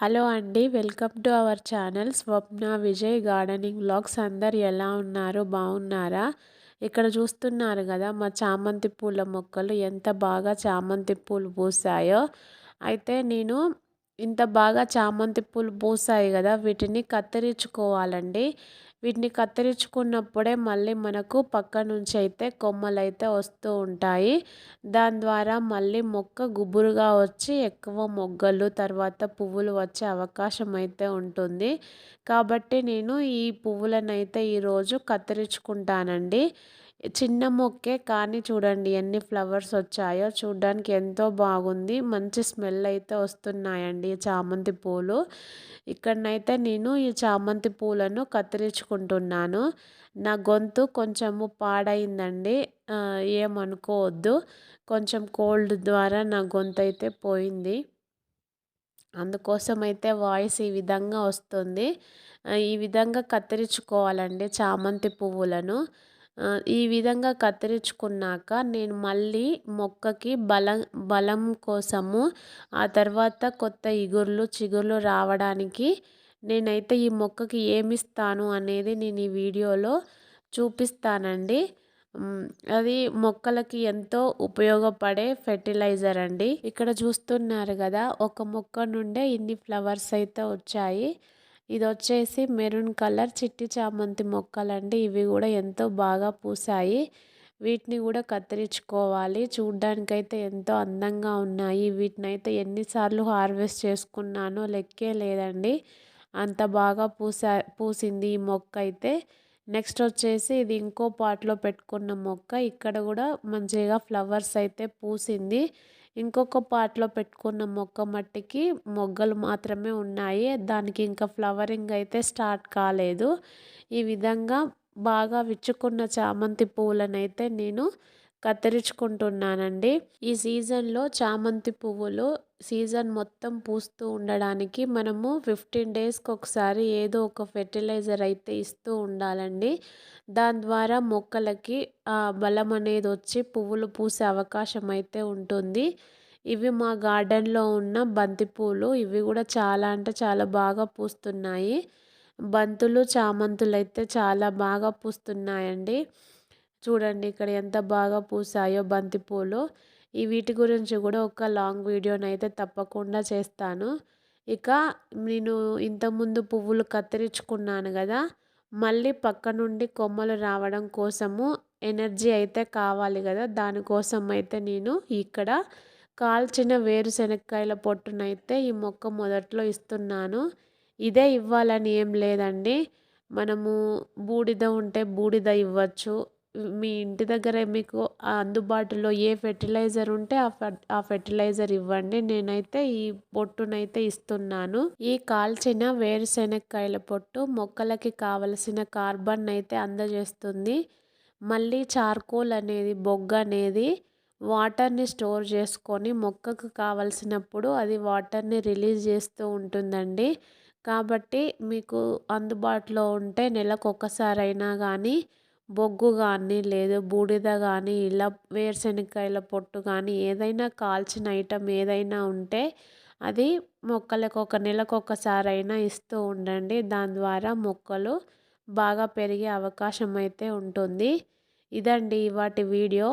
Hello అండి welcome to our channel Swapna Vijay gardening blogs అందరు ఎలా ఉన్నారు? బాగున్నారా? ఇక్కడ చూస్తున్నారు కదా మా చామంతి పూల మొక్కలు ఎంత బాగా చామంతి పూలు పూసాయో. అయితే నేను ఇంత బాగా చామంతి పూలు పూసాయి కదా వీటిని కత్తిరించుకోవాలండి. వీటిని కత్తిరించుకున్నప్పుడే మళ్ళీ మనకు పక్క నుంచి అయితే కొమ్మలు అయితే వస్తూ ఉంటాయి. దాని ద్వారా మళ్ళీ మొక్క గుబురుగా వచ్చి ఎక్కువ మొగ్గలు తర్వాత పువ్వులు వచ్చే అవకాశం అయితే ఉంటుంది. కాబట్టి నేను ఈ పువ్వులను అయితే ఈరోజు కత్తిరించుకుంటానండి. చిన్న మొక్కే కానీ చూడండి ఎన్ని ఫ్లవర్స్ వచ్చాయో. చూడడానికి ఎంతో బాగుంది. మంచి స్మెల్ అయితే వస్తున్నాయండి చామంతి పూలు. ఇక్కడనైతే నేను ఈ చామంతి పూలను కత్తిరించుకుంటున్నాను. నా గొంతు కొంచెము పాడైందండి. ఏమనుకోవద్దు. కొంచెం కోల్డ్ ద్వారా నా గొంతు అయితే పోయింది. అందుకోసం అయితే వాయిస్ ఈ విధంగా వస్తుంది. ఈ విధంగా కత్తిరించుకోవాలండి చామంతి పువ్వులను. ఈ విధంగా కత్తిరించుకున్నాక నేను మళ్ళీ మొక్కకి బలం బలం కోసము ఆ తర్వాత కొత్త ఇగుర్లు చిగుర్లు రావడానికి నేనైతే ఈ మొక్కకి ఏమిస్తాను అనేది నేను ఈ వీడియోలో చూపిస్తానండి. అది మొక్కలకి ఎంతో ఉపయోగపడే ఫెర్టిలైజర్ అండి. ఇక్కడ చూస్తున్నారు కదా ఒక మొక్క నుండే ఇన్ని ఫ్లవర్స్ అయితే వచ్చాయి. ఇది వచ్చేసి మెరూన్ కలర్ చిట్టి చామంతి మొక్కలండి. ఇవి కూడా ఎంతో బాగా పూసాయి వీటిని కూడా కత్తిరించుకోవాలి. చూడ్డానికైతే ఎంతో అందంగా ఉన్నాయి. వీటిని అయితే ఎన్నిసార్లు హార్వెస్ట్ చేసుకున్నానో లెక్కే లేదండి. అంత బాగా పూసా పూసింది ఈ మొక్క అయితే. నెక్స్ట్ వచ్చేసి ఇది ఇంకో పాట్లో పెట్టుకున్న మొక్క. ఇక్కడ కూడా మంచిగా ఫ్లవర్స్ అయితే పూసింది. ఇంకొక పాట్లో పెట్టుకున్న మొక్క మట్టికి మొగ్గలు మాత్రమే ఉన్నాయి. దానికి ఇంకా ఫ్లవరింగ్ అయితే స్టార్ట్ కాలేదు. ఈ విధంగా బాగా విచ్చుకున్న చామంతి పువ్వులనైతే నేను కత్తిరించుకుంటున్నానండి. ఈ సీజన్లో చామంతి పువ్వులు సీజన్ మొత్తం పూస్తూ ఉండడానికి మనము ఫిఫ్టీన్ డేస్కి ఒకసారి ఏదో ఒక ఫెర్టిలైజర్ అయితే ఇస్తూ ఉండాలండి. దాని ద్వారా మొక్కలకి బలం అనేది వచ్చి పువ్వులు పూసే అవకాశం అయితే ఉంటుంది. ఇవి మా గార్డెన్లో ఉన్న బంతిపూలు ఇవి కూడా చాలా అంటే చాలా బాగా పూస్తున్నాయి. బంతులు చామంతులు అయితే చాలా బాగా పూస్తున్నాయండి. చూడండి ఇక్కడ ఎంత బాగా పూసాయో బంతిపూలు ఈ వీటి గురించి కూడా ఒక లాంగ్ వీడియోని అయితే తప్పకుండా చేస్తాను. ఇక నేను ఇంతకుముందు పువ్వులు కత్తిరించుకున్నాను కదా మళ్ళీ పక్క నుండి కొమ్మలు రావడం కోసము ఎనర్జీ అయితే కావాలి కదా దానికోసం అయితే నేను ఇక్కడ కాల్చిన వేరుశనక్కాయల పొట్టునైతే ఈ మొక్క మొదట్లో ఇస్తున్నాను. ఇదే ఇవ్వాలని ఏం లేదండి. మనము బూడిద ఉంటే బూడిద ఇవ్వచ్చు మీ ఇంటి దగ్గర మీకు అందుబాటులో ఏ ఫెర్టిలైజర్ ఉంటే ఆ ఫెర్టిలైజర్ ఇవ్వండి. నేనైతే ఈ పొట్టునైతే ఇస్తున్నాను. ఈ కాల్చిన వేరుశెనక్కాయల పొట్టు మొక్కలకి కావలసిన కార్బన్ అయితే అందజేస్తుంది. మళ్ళీ చార్కోల్ అనేది బొగ్గ అనేది వాటర్ని స్టోర్ చేసుకొని మొక్కకు కావలసినప్పుడు అది వాటర్ని రిలీజ్ చేస్తూ ఉంటుందండి. కాబట్టి మీకు అందుబాటులో ఉంటే నెలకు ఒక్కసారైనా కానీ బొగ్గు కానీ లేదు బూడిద కానీ ఇలా వేరుశనక్కాయల పొట్టు కానీ ఏదైనా కాల్చిన ఐటెం ఏదైనా ఉంటే అది మొక్కలకు ఒక నెలకు ఒకసారైనా ఇస్తూ ఉండండి. దాని ద్వారా మొక్కలు బాగా పెరిగే అవకాశం అయితే ఉంటుంది. ఇదండి వాటి వీడియో.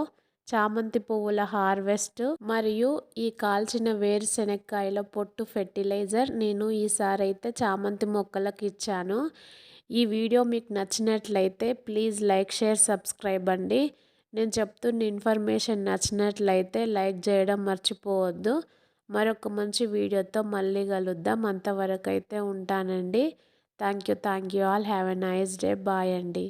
చామంతి పువ్వుల హార్వెస్ట్ మరియు ఈ కాల్చిన వేరుశెనక్కాయల పొట్టు ఫెర్టిలైజర్ నేను ఈసారి అయితే చామంతి మొక్కలకు ఇచ్చాను. ఈ వీడియో మీకు నచ్చినట్లయితే ప్లీజ్ లైక్ షేర్ సబ్స్క్రైబ్ అండి. నేను చెప్తున్న ఇన్ఫర్మేషన్ నచ్చినట్లయితే లైక్ చేయడం మర్చిపోవద్దు. మరొక మంచి వీడియోతో మళ్ళీ కలుద్దాం. అంతవరకు అయితే ఉంటానండి. Thank you thank you all. Have a nice day. Bye అండి.